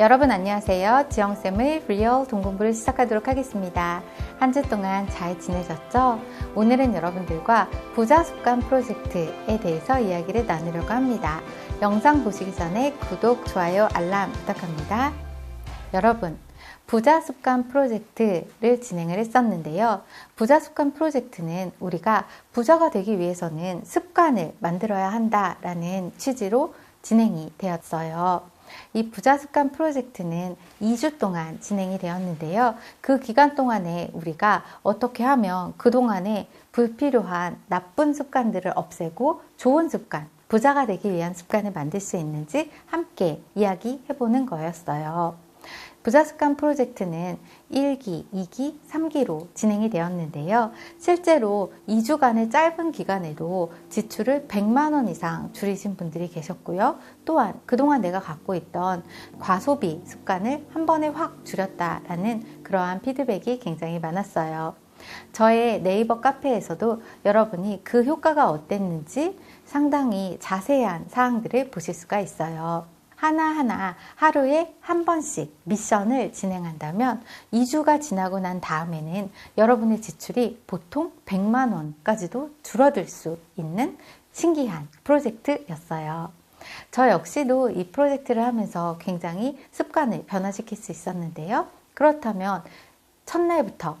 여러분 안녕하세요. 지영쌤의 리얼 동공부를 시작하도록 하겠습니다. 한 주 동안 잘 지내셨죠? 오늘은 여러분들과 부자 습관 프로젝트에 대해서 이야기를 나누려고 합니다. 영상 보시기 전에 구독, 좋아요, 알람 부탁합니다. 여러분, 부자 습관 프로젝트를 진행을 했었는데요. 부자 습관 프로젝트는 우리가 부자가 되기 위해서는 습관을 만들어야 한다라는 취지로 진행이 되었어요. 이 부자 습관 프로젝트는 2주 동안 진행이 되었는데요. 그 기간 동안에 우리가 어떻게 하면 그동안에 불필요한 나쁜 습관들을 없애고 좋은 습관, 부자가 되기 위한 습관을 만들 수 있는지 함께 이야기해보는 거였어요. 부자습관 프로젝트는 1기, 2기, 3기로 진행이 되었는데요. 실제로 2주간의 짧은 기간에도 지출을 100만원 이상 줄이신 분들이 계셨고요. 또한 그동안 내가 갖고 있던 과소비 습관을 한 번에 확 줄였다라는 그러한 피드백이 굉장히 많았어요. 저의 네이버 카페에서도 여러분이 그 효과가 어땠는지 상당히 자세한 사항들을 보실 수가 있어요. 하나하나 하루에 한 번씩 미션을 진행한다면 2주가 지나고 난 다음에는 여러분의 지출이 보통 100만 원까지도 줄어들 수 있는 신기한 프로젝트였어요. 저 역시도 이 프로젝트를 하면서 굉장히 습관을 변화시킬 수 있었는데요. 그렇다면 첫날부터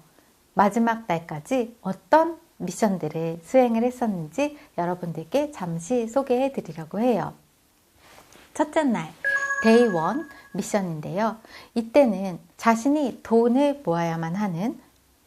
마지막 날까지 어떤 미션들을 수행을 했었는지 여러분들께 잠시 소개해 드리려고 해요. 첫째 날, 데이 원 미션인데요. 이때는 자신이 돈을 모아야만 하는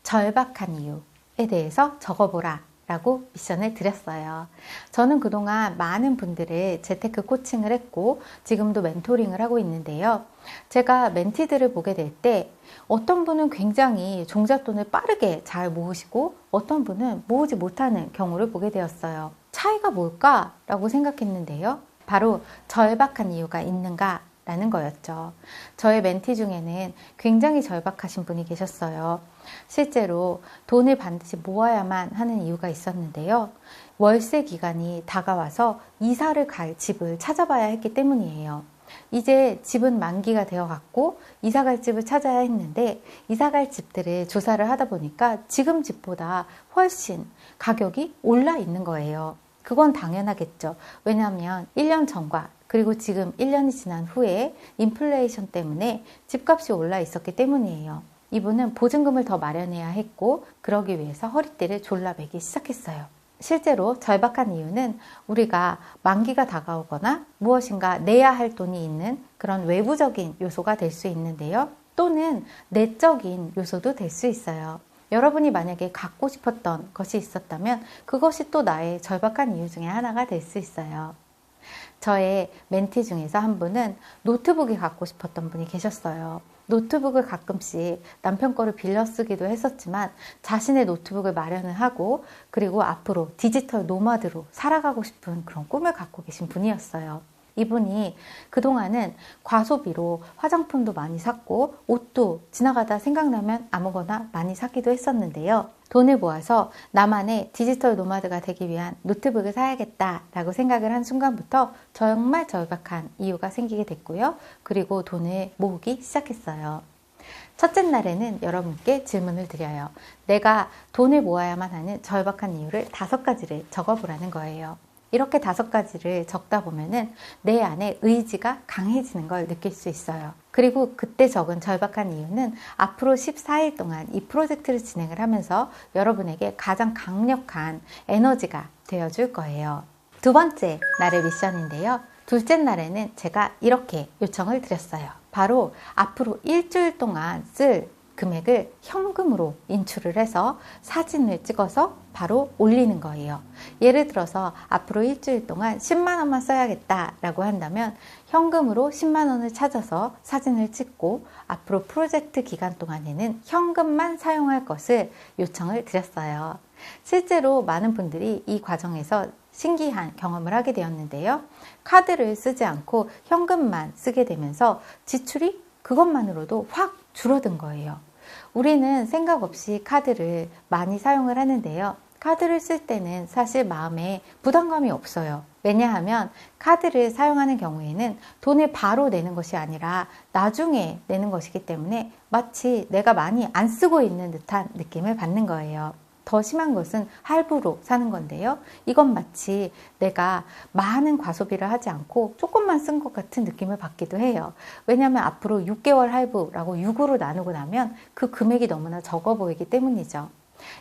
절박한 이유에 대해서 적어보라 라고 미션을 드렸어요. 저는 그동안 많은 분들의 재테크 코칭을 했고 지금도 멘토링을 하고 있는데요. 제가 멘티들을 보게 될 때 어떤 분은 굉장히 종잣돈을 빠르게 잘 모으시고 어떤 분은 모으지 못하는 경우를 보게 되었어요. 차이가 뭘까? 라고 생각했는데요. 바로 절박한 이유가 있는가? 라는 거였죠. 저의 멘티 중에는 굉장히 절박하신 분이 계셨어요. 실제로 돈을 반드시 모아야만 하는 이유가 있었는데요. 월세 기간이 다가와서 이사를 갈 집을 찾아봐야 했기 때문이에요. 이제 집은 만기가 되어 갔고 이사 갈 집을 찾아야 했는데 이사 갈 집들을 조사를 하다 보니까 지금 집보다 훨씬 가격이 올라 있는 거예요. 그건 당연하겠죠. 왜냐하면 1년 전과 그리고 지금 1년이 지난 후에 인플레이션 때문에 집값이 올라 있었기 때문이에요. 이분은 보증금을 더 마련해야 했고 그러기 위해서 허리띠를 졸라 매기 시작했어요. 실제로 절박한 이유는 우리가 만기가 다가오거나 무엇인가 내야 할 돈이 있는 그런 외부적인 요소가 될 수 있는데요. 또는 내적인 요소도 될 수 있어요. 여러분이 만약에 갖고 싶었던 것이 있었다면 그것이 또 나의 절박한 이유 중에 하나가 될 수 있어요. 저의 멘티 중에서 한 분은 노트북이 갖고 싶었던 분이 계셨어요. 노트북을 가끔씩 남편 거를 빌려 쓰기도 했었지만 자신의 노트북을 마련을 하고 그리고 앞으로 디지털 노마드로 살아가고 싶은 그런 꿈을 갖고 계신 분이었어요. 이분이 그동안은 과소비로 화장품도 많이 샀고 옷도 지나가다 생각나면 아무거나 많이 사기도 했었는데요. 돈을 모아서 나만의 디지털 노마드가 되기 위한 노트북을 사야겠다라고 생각을 한 순간부터 정말 절박한 이유가 생기게 됐고요. 그리고 돈을 모으기 시작했어요. 첫째 날에는 여러분께 질문을 드려요. 내가 돈을 모아야만 하는 절박한 이유를 다섯 가지를 적어보라는 거예요. 이렇게 다섯 가지를 적다 보면은 내 안에 의지가 강해지는 걸 느낄 수 있어요. 그리고 그때 적은 절박한 이유는 앞으로 14일 동안 이 프로젝트를 진행을 하면서 여러분에게 가장 강력한 에너지가 되어줄 거예요. 두 번째 날의 미션인데요. 둘째 날에는 제가 이렇게 요청을 드렸어요. 바로 앞으로 일주일 동안 쓸 금액을 현금으로 인출을 해서 사진을 찍어서 바로 올리는 거예요. 예를 들어서 앞으로 일주일 동안 10만 원만 써야겠다라고 한다면 현금으로 10만 원을 찾아서 사진을 찍고 앞으로 프로젝트 기간 동안에는 현금만 사용할 것을 요청을 드렸어요. 실제로 많은 분들이 이 과정에서 신기한 경험을 하게 되었는데요. 카드를 쓰지 않고 현금만 쓰게 되면서 지출이 그것만으로도 확 줄어든 거예요. 우리는 생각 없이 카드를 많이 사용을 하는데요. 카드를 쓸 때는 사실 마음에 부담감이 없어요. 왜냐하면 카드를 사용하는 경우에는 돈을 바로 내는 것이 아니라 나중에 내는 것이기 때문에 마치 내가 많이 안 쓰고 있는 듯한 느낌을 받는 거예요. 더 심한 것은 할부로 사는 건데요. 이건 마치 내가 많은 과소비를 하지 않고 조금만 쓴 것 같은 느낌을 받기도 해요. 왜냐하면 앞으로 6개월 할부라고 6으로 나누고 나면 그 금액이 너무나 적어 보이기 때문이죠.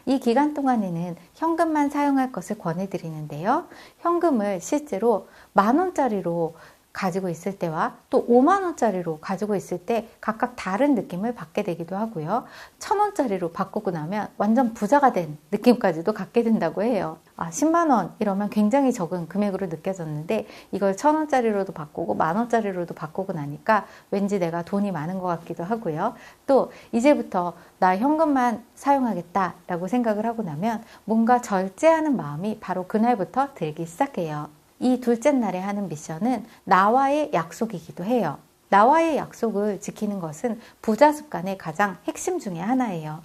이 기간 동안에는 현금만 사용할 것을 권해드리는데요. 현금을 실제로 만 원짜리로 가지고 있을 때와 또 5만 원짜리로 가지고 있을 때 각각 다른 느낌을 받게 되기도 하고요. 천 원짜리로 바꾸고 나면 완전 부자가 된 느낌까지도 갖게 된다고 해요. 아, 10만 원 이러면 굉장히 적은 금액으로 느껴졌는데 이걸 천 원짜리로도 바꾸고 만 원짜리로도 바꾸고 나니까 왠지 내가 돈이 많은 것 같기도 하고요. 또 이제부터 나 현금만 사용하겠다라고 생각을 하고 나면 뭔가 절제하는 마음이 바로 그날부터 들기 시작해요. 이 둘째 날에 하는 미션은 나와의 약속이기도 해요. 나와의 약속을 지키는 것은 부자 습관의 가장 핵심 중의 하나예요.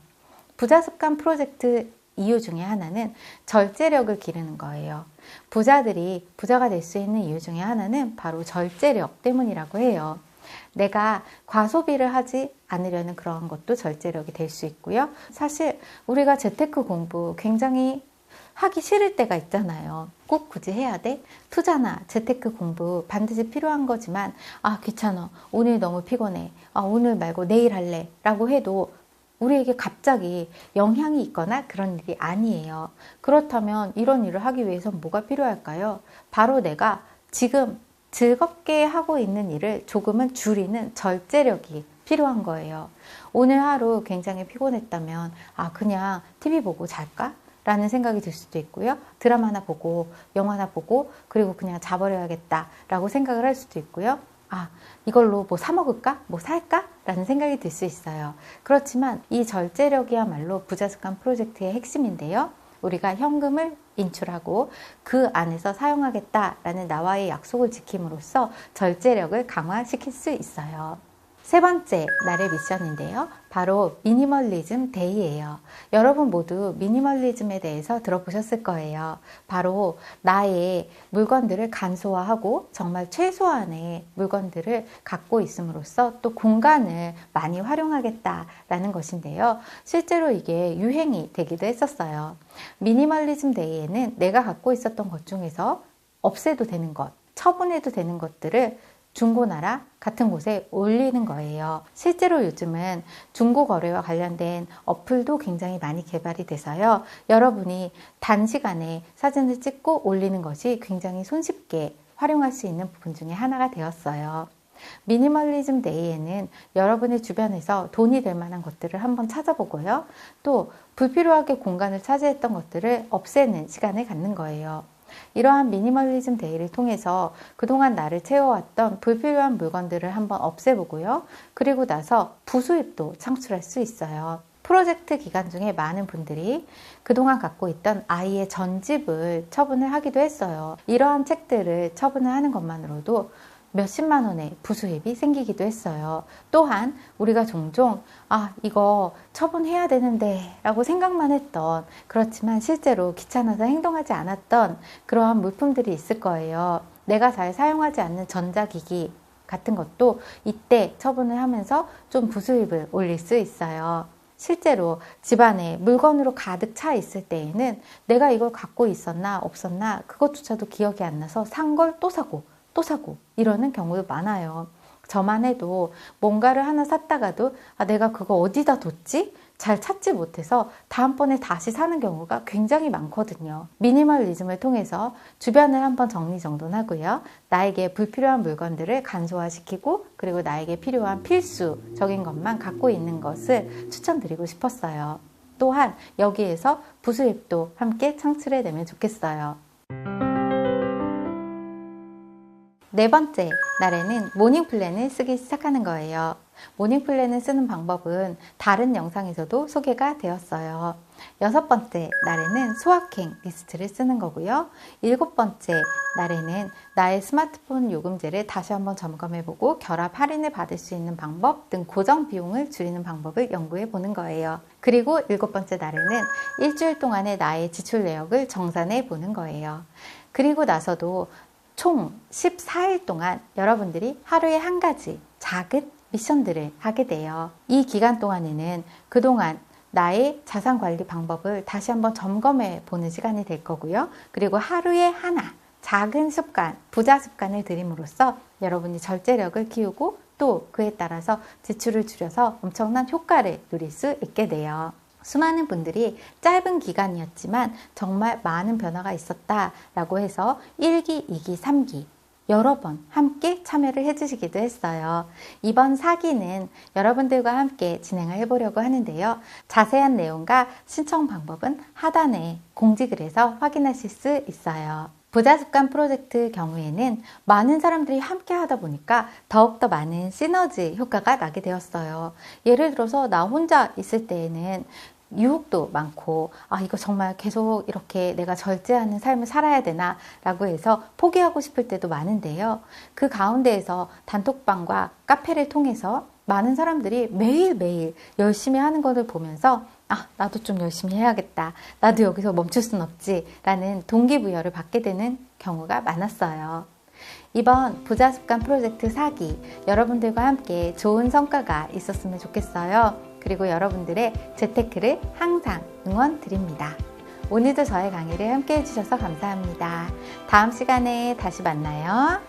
부자 습관 프로젝트 이유 중에 하나는 절제력을 기르는 거예요. 부자들이 부자가 될 수 있는 이유 중에 하나는 바로 절제력 때문이라고 해요. 내가 과소비를 하지 않으려는 그런 것도 절제력이 될 수 있고요. 사실 우리가 재테크 공부 굉장히 하기 싫을 때가 있잖아요. 꼭 굳이 해야 돼? 투자나 재테크 공부 반드시 필요한 거지만, 아, 귀찮아. 오늘 너무 피곤해. 아, 오늘 말고 내일 할래. 라고 해도 우리에게 갑자기 영향이 있거나 그런 일이 아니에요. 그렇다면 이런 일을 하기 위해선 뭐가 필요할까요? 바로 내가 지금 즐겁게 하고 있는 일을 조금은 줄이는 절제력이 필요한 거예요. 오늘 하루 굉장히 피곤했다면, 아, 그냥 TV 보고 잘까? 라는 생각이 들 수도 있고요. 드라마 하나 보고, 영화 하나 보고, 그리고 그냥 자버려야겠다 라고 생각을 할 수도 있고요. 아, 이걸로 뭐 사먹을까? 뭐 살까? 라는 생각이 들 수 있어요. 그렇지만 이 절제력이야말로 부자습관 프로젝트의 핵심인데요. 우리가 현금을 인출하고 그 안에서 사용하겠다라는 나와의 약속을 지킴으로써 절제력을 강화시킬 수 있어요. 세 번째 날의 미션인데요. 바로 미니멀리즘 데이예요. 여러분 모두 미니멀리즘에 대해서 들어보셨을 거예요. 바로 나의 물건들을 간소화하고 정말 최소한의 물건들을 갖고 있음으로써 또 공간을 많이 활용하겠다라는 것인데요. 실제로 이게 유행이 되기도 했었어요. 미니멀리즘 데이에는 내가 갖고 있었던 것 중에서 없애도 되는 것, 처분해도 되는 것들을 중고나라 같은 곳에 올리는 거예요. 실제로 요즘은 중고 거래와 관련된 어플도 굉장히 많이 개발이 돼서요. 여러분이 단시간에 사진을 찍고 올리는 것이 굉장히 손쉽게 활용할 수 있는 부분 중에 하나가 되었어요. 미니멀리즘 데이에는 여러분의 주변에서 돈이 될 만한 것들을 한번 찾아보고요. 또 불필요하게 공간을 차지했던 것들을 없애는 시간을 갖는 거예요. 이러한 미니멀리즘 데이를 통해서 그동안 나를 채워왔던 불필요한 물건들을 한번 없애보고요. 그리고 나서 부수입도 창출할 수 있어요. 프로젝트 기간 중에 많은 분들이 그동안 갖고 있던 아이의 전집을 처분을 하기도 했어요. 이러한 책들을 처분을 하는 것만으로도 몇십만 원의 부수입이 생기기도 했어요. 또한 우리가 종종 아 이거 처분해야 되는데 라고 생각만 했던 그렇지만 실제로 귀찮아서 행동하지 않았던 그러한 물품들이 있을 거예요. 내가 잘 사용하지 않는 전자기기 같은 것도 이때 처분을 하면서 좀 부수입을 올릴 수 있어요. 실제로 집안에 물건으로 가득 차 있을 때에는 내가 이걸 갖고 있었나 없었나 그것조차도 기억이 안 나서 산 걸 또 사고 또 사고 이러는 경우도 많아요. 저만 해도 뭔가를 하나 샀다가도 아, 내가 그거 어디다 뒀지? 잘 찾지 못해서 다음번에 다시 사는 경우가 굉장히 많거든요. 미니멀리즘을 통해서 주변을 한번 정리정돈하고요. 나에게 불필요한 물건들을 간소화시키고 그리고 나에게 필요한 필수적인 것만 갖고 있는 것을 추천드리고 싶었어요. 또한 여기에서 부수입도 함께 창출해내면 좋겠어요. 네 번째 날에는 모닝 플랜을 쓰기 시작하는 거예요. 모닝 플랜을 쓰는 방법은 다른 영상에서도 소개가 되었어요. 여섯 번째 날에는 소확행 리스트를 쓰는 거고요. 일곱 번째 날에는 나의 스마트폰 요금제를 다시 한번 점검해보고 결합 할인을 받을 수 있는 방법 등 고정 비용을 줄이는 방법을 연구해 보는 거예요. 그리고 일곱 번째 날에는 일주일 동안의 나의 지출 내역을 정산해 보는 거예요. 그리고 나서도 총 14일 동안 여러분들이 하루에 한 가지 작은 미션들을 하게 돼요. 이 기간 동안에는 그동안 나의 자산 관리 방법을 다시 한번 점검해 보는 시간이 될 거고요. 그리고 하루에 하나 작은 습관, 부자 습관을 들임으로써 여러분이 절제력을 키우고 또 그에 따라서 지출을 줄여서 엄청난 효과를 누릴 수 있게 돼요. 수많은 분들이 짧은 기간이었지만 정말 많은 변화가 있었다라고 해서 1기, 2기, 3기 여러 번 함께 참여를 해주시기도 했어요. 이번 사기는 여러분들과 함께 진행을 해보려고 하는데요. 자세한 내용과 신청 방법은 하단에 공지글 에서 확인하실 수 있어요. 부자습관 프로젝트 경우에는 많은 사람들이 함께 하다 보니까 더욱더 많은 시너지 효과가 나게 되었어요. 예를 들어서 나 혼자 있을 때에는 유혹도 많고 아 이거 정말 계속 이렇게 내가 절제하는 삶을 살아야 되나 라고 해서 포기하고 싶을 때도 많은데요. 그 가운데에서 단톡방과 카페를 통해서 많은 사람들이 매일매일 열심히 하는 것을 보면서 아 나도 좀 열심히 해야겠다. 나도 여기서 멈출 순 없지 라는 동기부여를 받게 되는 경우가 많았어요. 이번 부자 습관 프로젝트 사기 여러분들과 함께 좋은 성과가 있었으면 좋겠어요. 그리고 여러분들의 재테크를 항상 응원 드립니다. 오늘도 저의 강의를 함께 해주셔서 감사합니다. 다음 시간에 다시 만나요.